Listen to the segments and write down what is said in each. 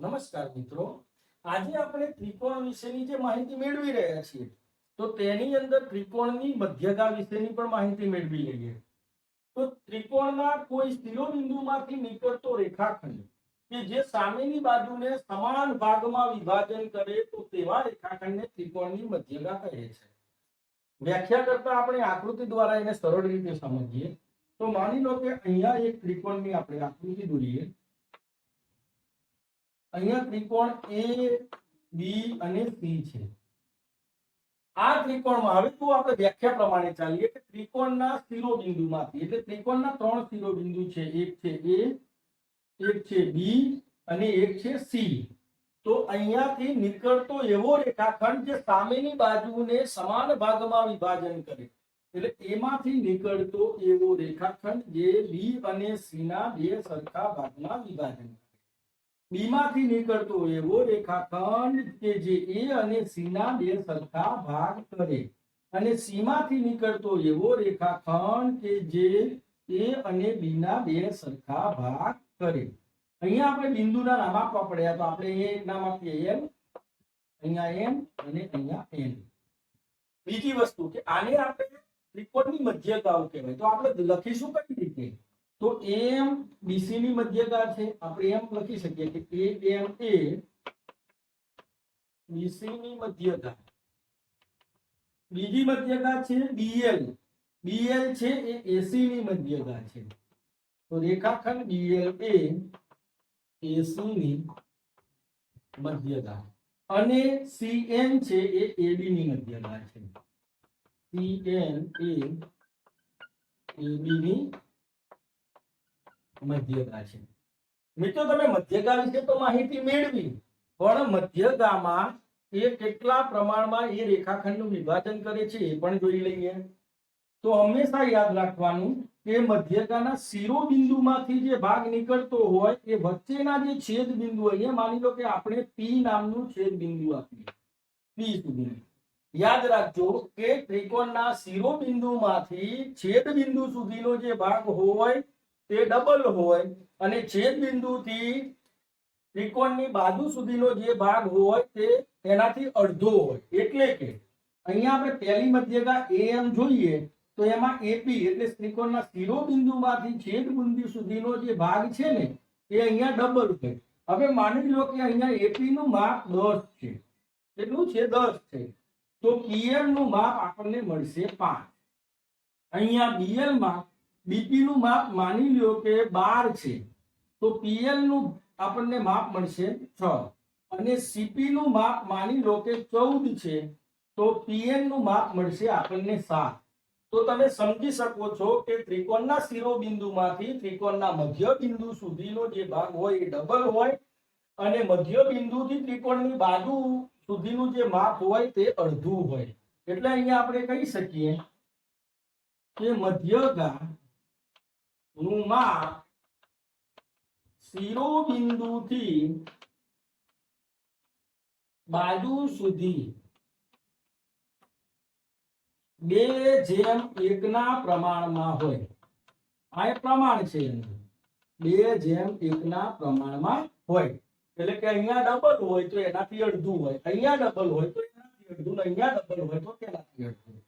નમસ્કાર મિત્રો. આજે આપણે ત્રિકોણ વિશેની જે માહિતી મેળવી રહ્યા છીએ, તો તેની અંદર ત્રિકોણની મધ્યગા વિશેની પણ માહિતી મેળવી લઈએ. તો ત્રિકોણના કોઈ શિરોબિંદુમાંથી નીકળતો રેખાખંડ, કે જે સામેની બાજુને સમાન ભાગમાં વિભાજન કરે, તો તેવા રેખાખંડને ત્રિકોણની મધ્યગા કહે છે. વ્યાખ્યા કરતા આપણે આકૃતિ દ્વારા એને સરળ રીતે સમજીએ, તો માની લો કે અહીંયા એક ત્રિકોણની આપણે આકૃતિ દોરીએ. અહીંયા ત્રિકોણ એ, બી અને સી છે. આ ત્રિકોણમાં, હવે તો આપણે વ્યાખ્યા પ્રમાણે ચાલીએ કે ત્રિકોણના શિરોબિંદુમાંથી, એટલે ત્રિકોણના ત્રણ શિરોબિંદુ છે, એક છે એ, એક છે બી અને એક છે સી. તો અહીંયાથી નીકળતો એવો રેખાખંડ જે સામેની બાજુને સમાન ભાગમાં વિભાજન કરે. એટલે એમાંથી નીકળતો એવો રેખાખંડ જે બી અને સી ના બે સરખા ભાગમાં વિભાજન કરે. બી માંથી નીકળતો એવો રેખાખંડ કે જે એ અને સી ના બે સરખા ભાગ કરે. અને સીમાંથી નીકળતો એવો રેખાખંડ કે જે એ અને બી ના બે સરખા ભાગ કરે. અહીંયા આપણે બિંદુના નામ આપવા પડ્યા, તો આપણે અહીંયા એક નામ આપીએ, એમ? અહીંયા એમ અને અહીંયા એમ. બીજી વસ્તુ કે આને આપણે ત્રિકોણની મધ્યગાઓ કહેવાય. તો આપણે લખીશું કઈ રીતે? તો એમ બીસી ની મધ્યગા છે. આપણે એમ લખી શકીએ કે એ એમ એ બીસી ની મધ્યગા બીજી મધ્યગા છે બીએલ બીએલ છે એ એસી ની મધ્યગા છે. તો રેખાખંડ બીએલ એ એસી ની મધ્યગા અને સીએન છે એ એબી ની મધ્યગા છે. સીએન એ એબી ની મધ્યગા છે. મિત્રો, તમે મધ્યગા વિશે તો માહિતી મેળવી, પણ મધ્યગામાં એ કેટલા પ્રમાણમાં એ રેખાખંડનું વિભાજન કરે છે એ પણ જોઈ લઈએ. તો હંમેશા યાદ રાખવાનું કે મધ્યગાના શિરોબિંદુમાંથી જે ભાગ નીકળતો હોય, એ વચ્ચેના જે છેદ બિંદુ હોય, એ માની લો કે આપણે પી નામનું છેદ બિંદુ આપીએ. પી સુધી. યાદ રાખજો કે ત્રિકોણના શિરોબિંદુમાંથી છેદ બિંદુ સુધીનો જે ભાગ હોય તે ડબલ હોય અને છેદ બિંદુથી ત્રિકોણની બાજુ સુધીનો જે ભાગ હોય તે તેનાથી અડધો હોય. એટલે કે અહીંયા આપણે પહેલી મધ્યગા એમ જોઈએ તો એમાં એપી એટલે ત્રિકોણના શિરોબિંદુમાંથી છેદ બિંદુ સુધીનો જે ભાગ છે ને, એ અહીંયા ડબલ છે. હવે માની લો કે અહીંયા એપી નું માપ દસ છે. કેટલું છે? દસ છે. તો પીએમનું માપ આપણને મળશે પાંચ. અહીંયા બીએલમાં બીપી નું માપ માની લ્યો કે બાર છે, તો પીએલનું આપણને માપ મળશે છ. અને સીપી નું માપ માની લો કે ચૌદ છે, તો પીએનનું માપ મળશે આપણને સાત. તો તમે સમજી શકો છો કે ત્રિકોણના શિરોબિંદુમાંથી ત્રિકોણના મધ્ય બિંદુ સુધીનો જે ભાગ હોય એ ડબલ હોય અને મધ્ય બિંદુથી ત્રિકોણની બાજુ સુધીનું જે માપ હોય તે અડધું હોય. એટલે અહીંયા આપણે કહી શકીએ કે મધ્યગા નું શિરોબિંદુથી બાજુ સુધી બે જેમ એકના પ્રમાણમાં હોય. આ એક પ્રમાણ છે બે જેમ એકના પ્રમાણમાં હોય. એટલે કે અહીંયા ડબલ હોય તો એનાથી અડધું હોય. અહીંયા ડબલ હોય તો એનાથી અડધું. અહીંયા ડબલ હોય તો તેનાથી અડધું.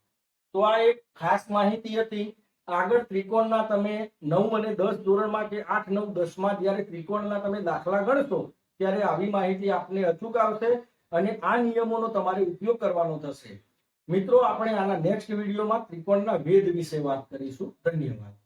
તો આ એક ખાસ માહિતી હતી. આગળ ત્રિકોણના તમે નવ અને દસ ધોરણમાં કે આઠ, નવ, દસમાં જ્યારે ત્રિકોણના તમે દાખલા ગણશો, ત્યારે આવી માહિતી આપને અચૂક આવશે અને આ નિયમોનો તમારે ઉપયોગ કરવાનો થશે. મિત્રો, આપણે આના નેક્સ્ટ વિડીયોમાં ત્રિકોણના વેદ વિશે વાત કરીશું. ધન્યવાદ.